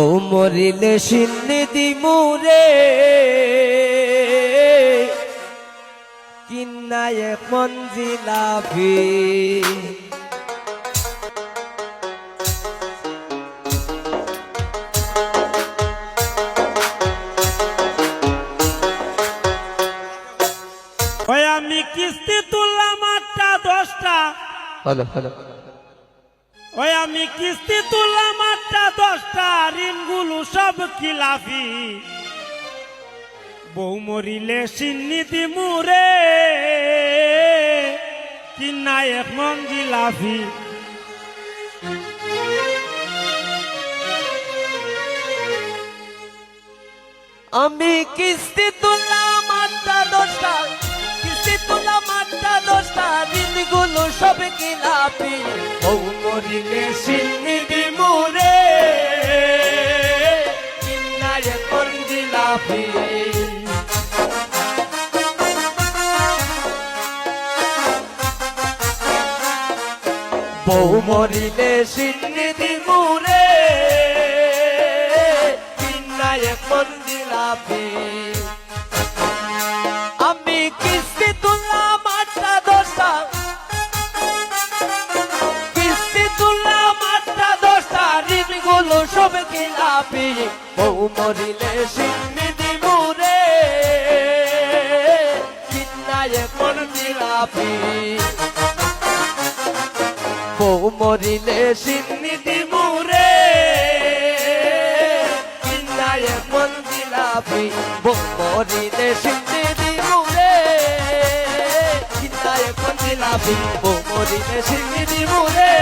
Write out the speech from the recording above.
ও মরিলে সিন্নি দিমুরে কিন্নায় মঞ্জিলাভি আমি কিস্তি তুললাম আটটা দশটা। হলো হলো ওই আমি কিস্তি তুললাম আটটা দশটা ঋণগুলো সব খিলাফি। বউ মরিলে সিন্নিতি মুরে কিনা এক মঞ্জিলাফি আমি কিস্তি তুললাম আটটা দশটা, কিস্তি তুললাম আটটা দশটা দিনগুলো সব কিলাপি ও মরিলে সিন্নি জিলাপি বউ মরিলে সিন্নি দিমুরে কিন্নায় কোন জিলাপি আমি কিস্তি তুললাম আটটা দশটা। কিস্তি তুললাম আটটা দশটা, ঋণগুলো সব কিলাপি। বউ মরিলে সিন্নি কোন জিলাপি বউ মরিলে সিন্নি দিমুরে কিন্নায় কোন জিলাপি বউ মরিলে সিন্নি দিমুরে কিন্নায় কোন জিলাপি বউ মরিলে সিন্নি দিমুরে